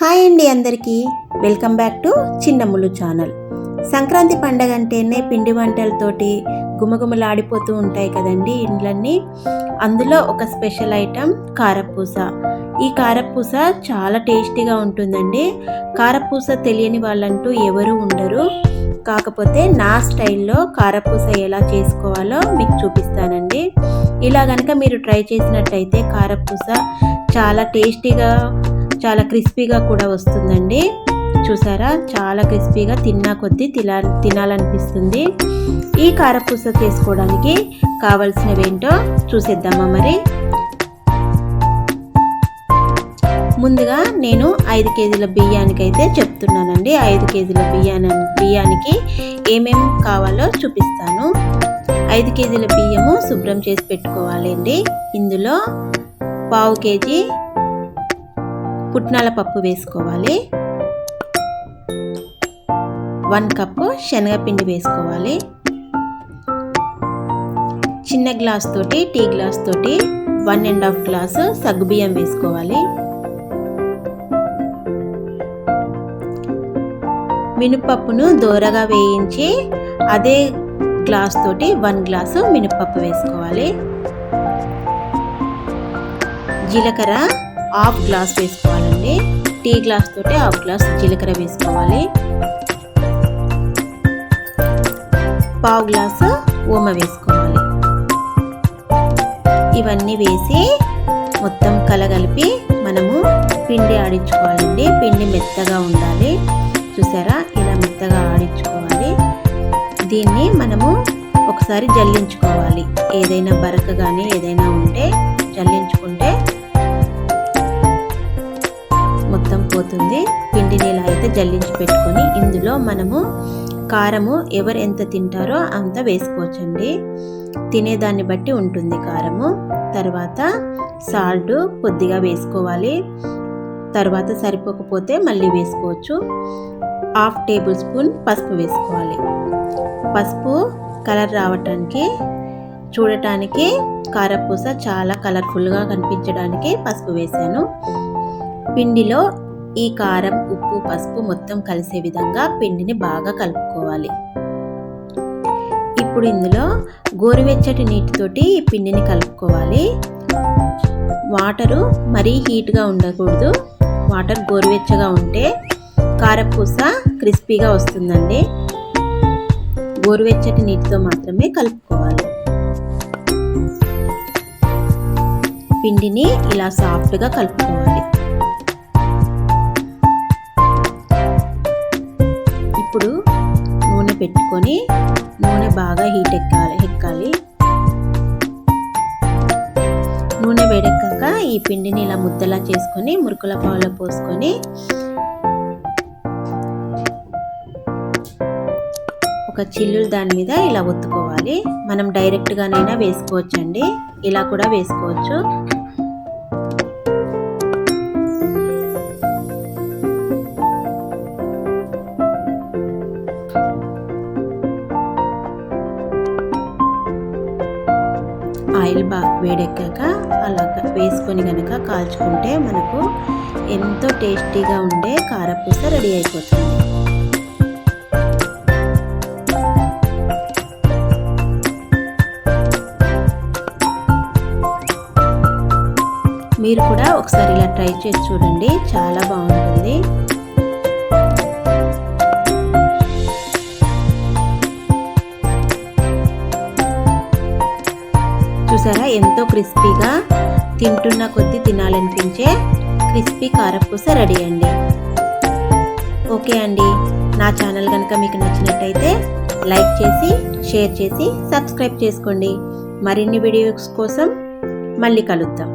Hi అండి అందరికీ. Welcome back to Chinnamulu channel. Sankranti పండగ అంటేనే పిండి వంటలతోటి గుమగుమలాడిపోతూ ఉంటాయి కదండి ఇండ్లన్నీ. అందులో ఒక స్పెషల్ ఐటెం కారపూస. ఈ కారపూస చాలా టేస్టీగా ఉంటుందండి. కారపూస తెలియని వాళ్ళంటూ ఎవరు ఉండరు. కాకపోతే నా స్టైల్లో కారపూస ఎలా చేసుకోవాలో మీకు చూపిస్తానండి. ఇలా కనుక మీరు ట్రై చేసినట్టయితే కారపూస చాలా టేస్టీగా చాలా క్రిస్పీగా కూడా వస్తుందండి. చూసారా? చాలా క్రిస్పీగా తిన్నా కొద్దీ తినా తినాలనిపిస్తుంది. ఈ కారపూస చేసుకోవడానికి కావలసినవి ఏంటో చూసేద్దామా మరి? ముందుగా నేను ఐదు కేజీల బియ్యానికి అయితే చెప్తున్నానండి. ఐదు కేజీల బియ్యాన్ని బియ్యానికి ఏమేం కావాలో చూపిస్తాను. ఐదు కేజీల బియ్యము శుభ్రం చేసి పెట్టుకోవాలి అండి ఇందులో పావు కేజీ పుట్నాల పప్పు వేసుకోవాలి. వన్ కప్పు శనగపిండి వేసుకోవాలి. చిన్న గ్లాస్ తోటి టీ గ్లాస్ తోటి వన్ అండ్ హాఫ్ గ్లాసు సగ్గుబియ్యం వేసుకోవాలి. మినపప్పును దోరగా వేయించి అదే గ్లాస్ తోటి వన్ గ్లాసు మినపప్పు వేసుకోవాలి. జీలకర్ర హాఫ్ గ్లాస్ వేసుకోవాలండి. టీ గ్లాస్ తోటి హాఫ్ గ్లాస్ జీలకర్ర వేసుకోవాలి. పావు గ్లాసు ఓమ వేసుకోవాలి. ఇవన్నీ వేసి మొత్తం కలగలిపి మనము పిండి ఆడించుకోవాలండి. పిండి మెత్తగా ఉండాలి. చూసారా? ఇలా మెత్తగా ఆడించుకోవాలి. దీన్ని మనము ఒకసారి జల్లించుకోవాలి. ఏదైనా బరక కానీ ఏదైనా ఉంటే జల్లించుకుంటే మొత్తం పిండిని ఇలా అయితే జల్లించి పెట్టుకొని ఇందులో మనము కారము ఎవరు ఎంత తింటారో అంత వేసుకోవచ్చండి. తినేదాన్ని బట్టి ఉంటుంది కారము. తర్వాత సాల్ట్ కొద్దిగా వేసుకోవాలి. తర్వాత సరిపోకపోతే మళ్ళీ వేసుకోవచ్చు. హాఫ్ టేబుల్ స్పూన్ పసుపు వేసుకోవాలి. పసుపు కలర్ రావటానికి చూడటానికి కారపూస చాలా కలర్ఫుల్గా కనిపించడానికి పసుపు వేసాను పిండిలో ఈ కారం ఉప్పు పసుపు మొత్తం కలిసే విధంగా పిండిని బాగా కలుపుకోవాలి. ఇప్పుడు ఇందులో గోరువెచ్చటి నీటితోటి ఈ పిండిని కలుపుకోవాలి. వాటరు మరీ హీట్గా ఉండకూడదు. వాటర్ గోరువెచ్చగా ఉంటే కారపూస క్రిస్పీగా వస్తుందండి. గోరువెచ్చటి నీటితో మాత్రమే కలుపుకోవాలి. పిండిని ఇలా సాఫ్ట్గా కలుపుకోవాలి. ఇప్పుడు నూనె పెట్టుకొని నూనె బాగా హీట్ ఎక్కాలి ఎక్కాలి. నూనె వేడెక్కాక ఈ పిండిని ఇలా ముద్దలా చేసుకొని మురుకుల పావులో పోసుకొని ఒక చిల్లులు దాని మీద ఇలా ఒత్తుకోవాలి. మనం డైరెక్ట్గానైనా వేసుకోవచ్చండి. ఇలా కూడా వేసుకోవచ్చు. ఆయిల్ బాగా వేడెక్కాక అలా వేసుకొని కనుక కాల్చుకుంటే మనకు ఎంతో టేస్టీగా ఉండే కారపూస రెడీ అయిపోతుంది. మీరు కూడా ఒకసారి ఇలా ట్రై చేసి చూడండి. చాలా బాగుంటుంది. ఎంతో క్రిస్పీగా తింటున్న కొద్దీ తినాలనిపించే క్రిస్పీ కారపూస రెడీ అండి. ఓకే అండి. నా ఛానల్ కనుక మీకు నచ్చినట్టయితే లైక్ చేసి షేర్ చేసి సబ్స్క్రైబ్ చేసుకోండి. మరిన్ని వీడియోస్ కోసం మళ్ళీ కలుద్దాం.